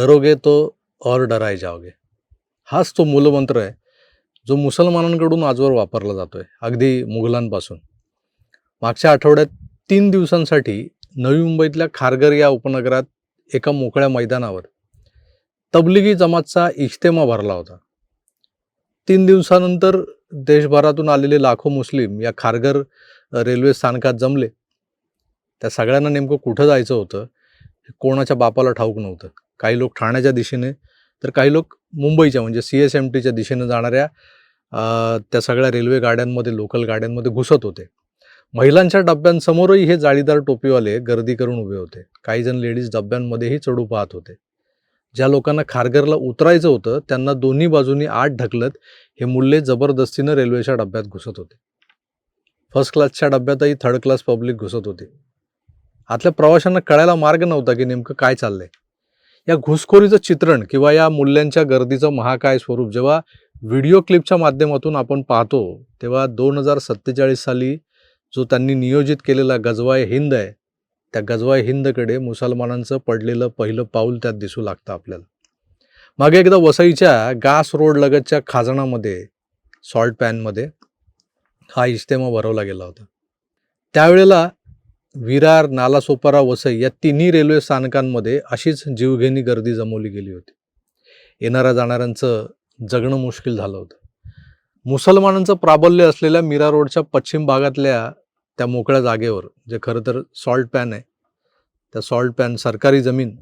डरोगे तो और डराय जाओगे. हाच तो मूलमंत्र आहे जो मुसलमानांकडून आजवर वापरला जातो आहे अगदी मुघलांपासून. मागच्या आठवड्यात तीन दिवसांसाठी नवी मुंबईतल्या खारघर या उपनगरात एका मोकळ्या मैदानावर तबलिगी जमातचा इज्तेमा भरला होता. तीन दिवसानंतर देशभरातून आलेले लाखो मुस्लिम या खारघर रेल्वे स्थानकात जमले. त्या सगळ्यांना नेमकं कुठं जायचं होतं हे कोणाच्या बापाला ठाऊक नव्हतं. काही लोक ठाण्याच्या दिशेने तर काही लोक मुंबईच्या म्हणजे सी एस एम टीच्या दिशेने जाणाऱ्या त्या सगळ्या रेल्वे गाड्यांमध्ये लोकल गाड्यांमध्ये घुसत होते. महिलांच्या डब्यांसमोरही हे जाळीदार टोपीवाले गर्दी करून उभे होते. काही जण लेडीज डब्यांमध्येही चढू पाहत होते. ज्या लोकांना खारघरला उतरायचं होतं त्यांना दोन्ही बाजूनी आत ढकलत हे मुल्ले जबरदस्तीनं रेल्वेच्या डब्यात घुसत होते. फर्स्ट क्लासच्या डब्यातही थर्ड क्लास पब्लिक घुसत होते. आतल्या प्रवाशांना कळायला मार्ग नव्हता की नेमकं काय चाललंय. या घुसखोरीचं चित्रण किंवा या मूल्यांच्या गर्दीचं महाकाय स्वरूप जेव्हा व्हिडिओ क्लिपच्या माध्यमातून आपण पाहतो तेव्हा दोन हजार सत्तेचाळीस साली जो त्यांनी नियोजित केलेला गजवाय हिंद आहे त्या गजवाय हिंदकडे मुसलमानांचं पडलेलं पहिलं पाऊल त्यात दिसू लागतं आपल्याला. मागे एकदा वसईच्या गास रोड लगतच्या खाजणामध्ये सॉल्ट पॅनमध्ये हा इज्तेमा भरवला गेला होता. त्यावेळेला विरार नालासोपारा वसई या तिन्ही रेल्वे स्थानकांमध्ये अशीच जीवघेणी गर्दी जमवली गेली होती. येणाऱ्या जाणाऱ्यांचं जगणं मुश्किल झालं होतं. मुसलमानांचं प्राबल्य असलेल्या मीरा रोडच्या पश्चिम भागातल्या त्या मोकळ्या जागेवर जे खरं तर सॉल्ट पॅन आहे त्या सॉल्ट पॅन सरकारी जमीन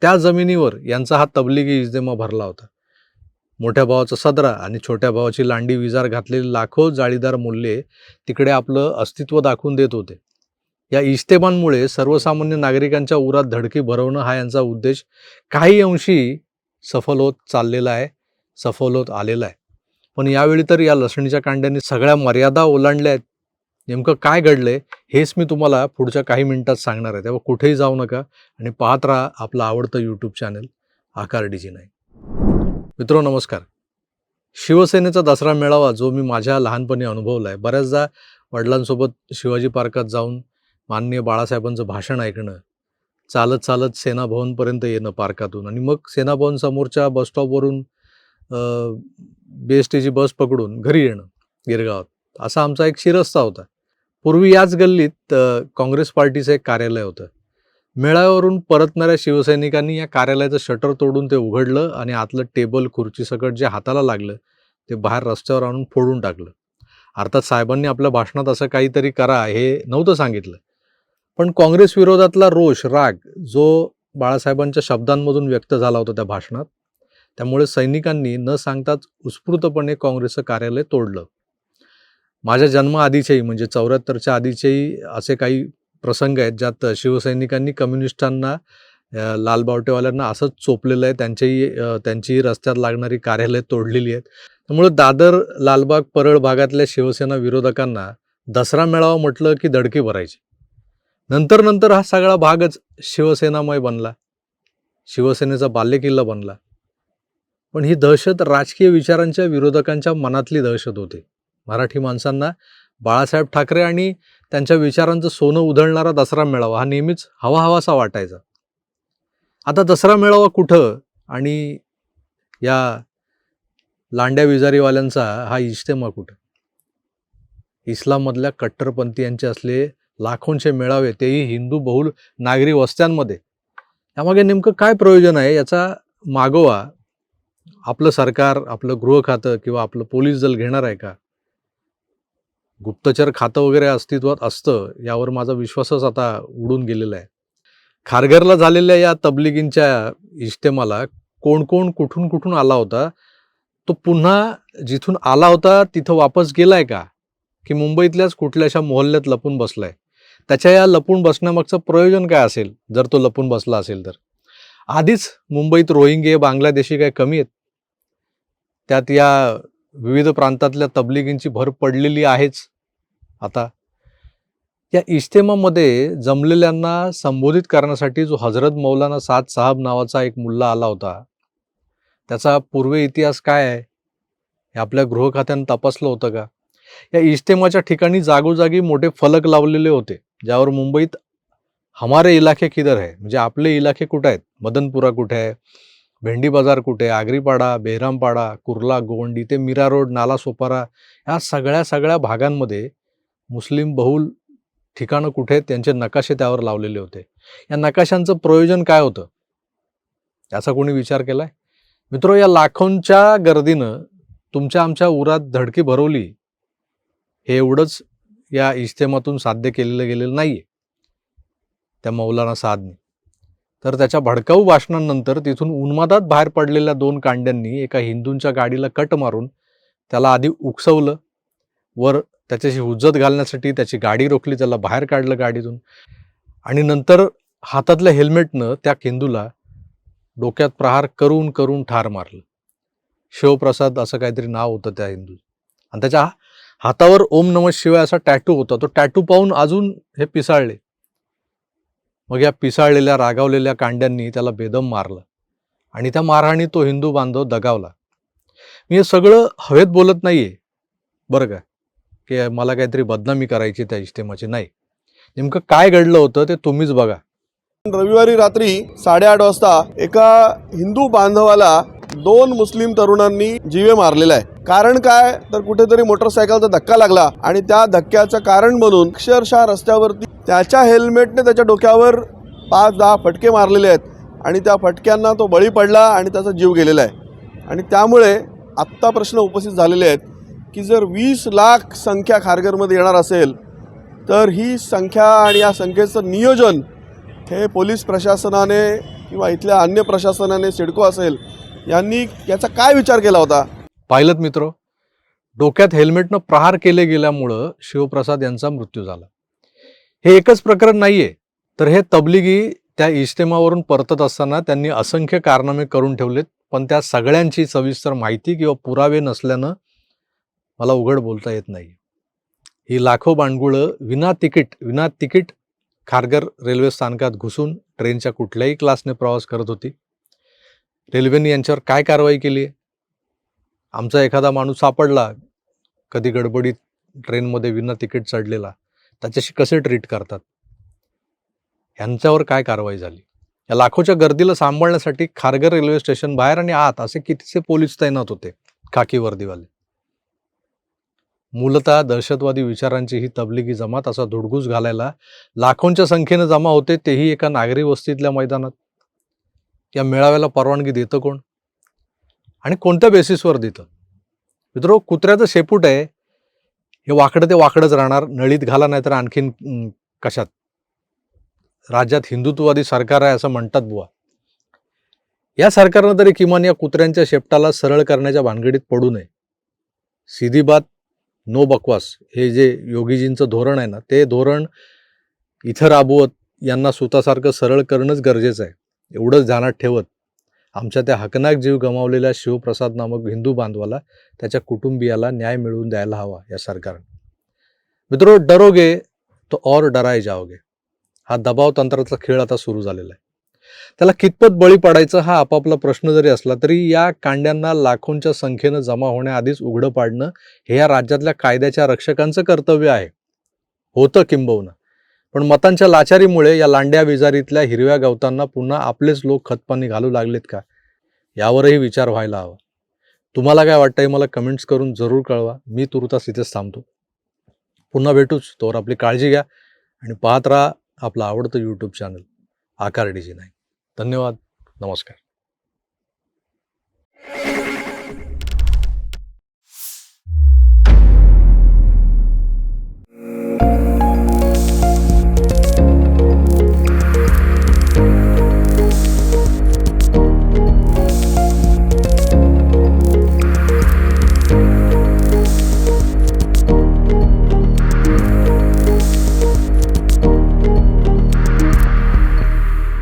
त्या जमिनीवर यांचा हा तबलिगी इजदेमा भरला होता. मोठ्या भावाचा सदरा आणि छोट्या भावाची लांडी विजार घातलेली लाखो जाळीदार मूल्ये तिकडे आपलं अस्तित्व दाखवून देत होते. या इज्तेमांमुळे सर्वसामान्य नागरिकांच्या उरात धडकी भरवणं हा यांचा उद्देश काही अंशी सफल होत चाललेला आहे सफल होत आलेला आहे. पण यावेळी तर या लसणीच्या कांड्याने सगळ्या मर्यादा ओलांडल्या आहेत. नेमकं काय घडलंय हेच मी तुम्हाला पुढच्या काही मिनिटात सांगणार आहे. तेव्हा कुठेही जाऊ नका आणि पाहत राहा आपलं आवडतं यूट्यूब चॅनल आकार डीजी नाही मित्रो नमस्कार. शिवसेनेचा दसरा मेळावा जो मी माझ्या लहानपणी अनुभवला आहे बऱ्याचदा वडिलांसोबत शिवाजी पार्कात जाऊन माननीय बाळासाहेबांचं भाषण ऐकणं चालत चालत सेनाभवनपर्यंत येणं पार्कातून आणि मग सेनाभवन समोरच्या बसस्टॉपवरून बी एस टीची बस पकडून घरी येणं गिरगावात. असा आमचा एक शिरस्ता होता. पूर्वी याच गल्लीत काँग्रेस पार्टीचं एक कार्यालय होतं. मेळाव्यावरून परतणाऱ्या शिवसैनिकांनी या कार्यालयाचं शटर तोडून ते उघडलं आणि आतलं टेबल खुर्ची सकट जे हाताला लागलं ते बाहेर रस्त्यावर आणून फोडून टाकलं. अर्थात साहेबांनी आपल्या भाषणात असं काहीतरी करा हे नव्हतं सांगितलं. पण काँग्रेस विरोधातला रोष राग जो बाळासाहेबांच्या शब्दांमधून व्यक्त झाला होता त्या भाषणात त्यामुळे सैनिकांनी न सांगताच उत्स्फूर्तपणे काँग्रेसचं कार्यालय तोडलं. माझ्या जन्माआधीचेही म्हणजे चौऱ्याहत्तरच्या आधीचेही असे काही प्रसंग आहेत ज्यात शिवसैनिकांनी कम्युनिस्टांना लालबावटेवाल्यांना असंच चोपलेलं आहे त्यांच्याही त्यांचीही रस्त्यात लागणारी कार्यालय तोडलेली आहेत. त्यामुळे दादर लालबाग परळ भागातल्या शिवसेना विरोधकांना दसरा मेळावा म्हटलं की दडके भरायची. नंतर नंतर हा सगळा भागच शिवसेनामय बनला. शिवसेनेचा बाल्यकिल्ला बनला. पण ही दहशत राजकीय विचारांच्या विरोधकांच्या मनातली दहशत होती. मराठी माणसांना बाळासाहेब ठाकरे आणि त्यांच्या विचारांचं सोनं उधळणारा दसरा मेळावा हा नेहमीच हवा हवासा वाटायचा. आता दसरा मेळावा कुठं आणि या लांड्या विजारीवाल्यांचा हा इज्तेमा कुठं? इस्लाममधल्या कट्टरपंथीयांचे असले लाखोंचे मेळावे तेही हिंदू बहुल नागरी वस्त्यांमध्ये. यामागे नेमकं काय प्रयोजन आहे? याचा मागोवा आपलं सरकार आपलं गृह खातं किंवा आपलं पोलीस दल घेणार आहे का? गुप्तचर खातं वगैरे अस्तित्वात असतं यावर माझा विश्वासच आता उडून गेलेला आहे. खारघरला झालेल्या या तबलिगींच्या इज्तेमाला कोण कोण कुठून कुठून आला होता? तो पुन्हा जिथून आला होता तिथं वापस गेलाय का? की मुंबईतल्याच कुठल्याशा मोहल्ल्यात लपून बसलाय? त्याच्या या लपून बसण्यामागचं प्रयोजन काय असेल? जर तो लपून बसला असेल तर. आधीच मुंबईत रोहिंगे बांगलादेशी काय कमी आहेत? त्यात या विविध प्रांतातल्या तबलिगींची भर पडलेली आहेच. आता या इज्तेमामध्ये जमलेल्यांना संबोधित करण्यासाठी जो हजरत मौलाना साद साहब नावाचा एक मुल्ला आला होता त्याचा पूर्वी इतिहास काय आहे? हे आपल्या गृह खात्यानं तपासलं होतं का? या इज्तेमाच्या ठिकाणी जागोजागी मोठे फलक लावलेले होते. ज्यावर मुंबईत हमारे इलाके किधर है? म्हणजे आपले इलाके कुठे आहेत? मदनपुरा कुठे आहे? भेंडी बाजार कुठे आहे? आगरीपाडा बेहरामपाडा कुर्ला गोवंडी ते मीरा रोड नाला सोपारा ह्या सगळ्या सगळ्या भागांमध्ये मुस्लिम बहुल ठिकाणं कुठे आहेत? त्यांचे नकाशे त्यावर लावलेले होते. या नकाशांचं प्रयोजन काय होतं? याचा कोणी विचार केलाय? मित्रो या लाखोंच्या गर्दीनं तुमच्या आमच्या उरात धडकी भरवली हे एवढंच या इज्तेमातून साध्य केलेलं गेलेलं नाहीये. त्या मौलाना साधने तर त्याच्या भडकाऊ भाषणांनंतर तिथून उन्मादात बाहेर पडलेल्या दोन कांड्यांनी एका हिंदूंच्या गाडीला कट मारून त्याला आधी उकसवलं. वर त्याच्याशी हुज्जत घालण्यासाठी त्याची गाडी रोखली त्याला बाहेर काढलं गाडीतून. आणि नंतर हातातल्या हेल्मेटनं त्या हिंदूला डोक्यात प्रहार करून करून ठार मारलं. शिवप्रसाद असं काहीतरी नाव होतं त्या हिंदू आणि त्याच्या हातावर ओम नम शिवाय असा टॅटू होता. तो टॅटू पाहून अजून हे पिसाळले. मग या पिसाळलेल्या रागावलेल्या कांड्यांनी त्याला बेदम मारलं. आणि त्या मारहाणी तो हिंदू बांधव दगावला. मी हे सगळं हवेत बोलत नाहीये. बरं का? की मला काहीतरी बदनामी करायची त्या इज्तेमाची. नाही. नेमकं काय घडलं होतं ते तुम्हीच बघा. रविवारी रात्री साडेआठ वाजता एका हिंदू बांधवाला दोन मुस्लिम तरुणांनी जीवे मारलेला आहे. कारण काय? तर कुठेतरी मोटरसायकलचा धक्का लागला आणि त्या धक्क्याचं कारण म्हणून अक्षरशः रस्त्यावरती त्याच्या हेल्मेटने त्याच्या डोक्यावर पाच दहा फटके मारलेले आहेत आणि त्या फटक्यांना तो बळी पडला आणि त्याचा जीव गेलेला आहे. आणि त्यामुळे आत्ता प्रश्न उपस्थित झालेले आहेत की जर वीस लाख संख्या खारघरमध्ये येणार असेल तर ही संख्या आणि या संख्येचं नियोजन हे पोलीस प्रशासनाने किंवा इथल्या अन्य प्रशासनाने सिडको असेल यांनी याचा काय विचार केला होता? पाहिलं मित्र डोक्यात हेल्मेटनं प्रहार केले गेल्यामुळं शिवप्रसाद यांचा मृत्यू झाला. हे एकच प्रकरण नाहीये तर हे तबलिगी त्या इज्तेमावरून परतत असताना त्यांनी असंख्य कारनामे करून ठेवलेत पण त्या सगळ्यांची सविस्तर माहिती किंवा पुरावे नसल्यानं मला उघड बोलता येत नाही. ही लाखो बांडगुळं विना तिकीट विना तिकीट खारगर रेल्वे स्थानकात घुसून ट्रेनच्या कुठल्याही क्लासने प्रवास करत होती. रेल्वेने यांच्यावर काय कारवाई केली आहे? आमचा एखादा माणूस सापडला कधी गडबडीत ट्रेनमध्ये विना तिकीट चढलेला त्याच्याशी कसे ट्रीट करतात? ह्यांच्यावर काय कारवाई झाली? या लाखोच्या गर्दीला सांभाळण्यासाठी खारघर रेल्वे स्टेशन बाहेर आणि आत असे कितीसे पोलीस तैनात होते खाकी वर्दीवाले? मूलतः दहशतवादी विचारांची ही तबलिगी जमात असा धुडगूस घालायला लाखोंच्या संख्येनं जमा होते तेही एका नागरी वस्तीतल्या मैदानात. या मेळाव्याला परवानगी देतं कोण? आणि कोणत्या बेसिसवर देतं? मित्रो कुत्र्याचं शेपूट आहे. हे वाकडं ते वाकडंच राहणार. नळीत घाला नाही तर आणखीन कशात? राज्यात हिंदुत्ववादी सरकार आहे असं म्हणतात बुवा. या सरकारनं तरी किमान या कुत्र्यांच्या शेपटाला सरळ करण्याच्या भानगडीत पडू नये. सीधी बात नो बकवास. हे जे योगीजींचं धोरण आहे ना ते धोरण इथं राबवत यांना स्वतःसारखं सरळ करणंच गरजेचं आहे. एवढंच ध्यानात ठेवत आमच्या त्या हकनाक जीव गमावलेल्या शिवप्रसाद नामक हिंदू बांधवाला त्याच्या कुटुंबियाला न्याय मिळवून द्यायला हवा या सरकारने. मित्रो डरोगे तो और डराय जाओगे. हा दबाव तंत्राचा खेळ आता सुरू झालेला आहे. त्याला कितपत बळी पडायचं हा आपापला प्रश्न जरी असला तरी या कांड्यांना लाखोंच्या संख्येनं जमा होण्याआधीच उघडं पाडणं हे या राज्यातल्या कायद्याच्या रक्षकांचं कर्तव्य आहे. होतं किंबहुना. पण मतांच्या लाचारीमुळे या लांड्या विजारीतल्या हिरव्या गवतांना पुन्हा आपलेच लोक खतपाणी घालू लागलेत का? यावरही विचार व्हायला हवा. तुम्हाला काय वाटतं हे मला कमेंट्स करून जरूर कळवा. मी तुर्तास इथेच थांबतो. पुन्हा भेटूच. तोवर आपली काळजी घ्या आणि पाहत राहा आपलं आवडतं यूट्यूब चॅनल आकार डीजी नाही धन्यवाद. नमस्कार.